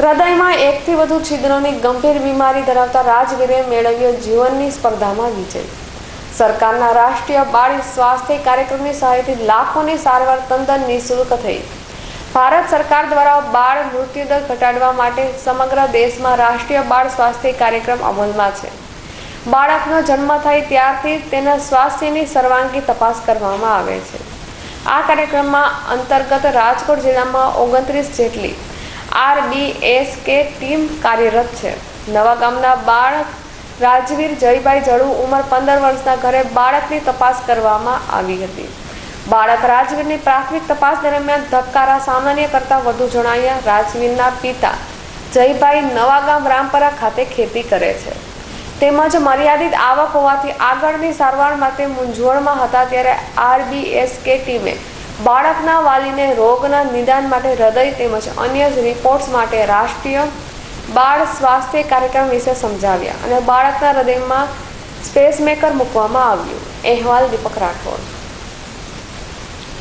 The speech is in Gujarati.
હૃદયમાં એકથી વધુ છિદ્રોની ગંભીર બીમારી ધરાવતા રાજવીરે મેળવ્યો જીવનની સ્પર્ધામાં વિજય. સરકારના રાષ્ટ્રીય બાળ સ્વાસ્થ્ય કાર્યક્રમની સહાયથી લાખોની સારવાર તદ્દન નિઃશુલ્ક થઈ. ભારત સરકાર દ્વારા બાળ મૃત્યુદર ઘટાડવા માટે સમગ્ર દેશમાં રાષ્ટ્રીય બાળ સ્વાસ્થ્ય કાર્યક્રમ અમલમાં છે. બાળકનો જન્મ થાય ત્યારથી તેના સ્વાસ્થ્યની સર્વાંગી તપાસ કરવામાં આવે છે. આ કાર્યક્રમમાં અંતર્ગત રાજકોટ જિલ્લામાં ઓગણત્રીસ જેટલી આરબીએસ કે ટીમ કાર્યરત છે. નવા ગામના બાળક રાજવીર જયભાઈ જડુ ઉંમર પંદર વર્ષના ઘરે બાળકની તપાસ કરવામાં આવી હતી. બાળક રાજવીરની પ્રાથમિક તપાસ દરમિયાન ધબકારા સામાન્ય કરતાં વધુ જણાયા રાજવીરના પિતા જયભાઈ નવાગામ રામપરા ખાતે ખેતી કરે છે. તેમજ મર્યાદિત આવક હોવાથી આગળની સારવાર માટે મૂંઝવણમાં હતા ત્યારે આરબીએસકે ટીમે બાળકના વાલીને રોગના નિદાન માટે હૃદય તેમજ અન્ય રિપોર્ટ્સ માટે રાષ્ટ્રીય બાળ સ્વાસ્થ્ય કાર્યક્રમ વિશે સમજાવ્યા અને બાળકના હૃદયમાં સ્પેસમેકર મૂકવામાં આવ્યું. અહેવાલ દીપક રાઠોડ.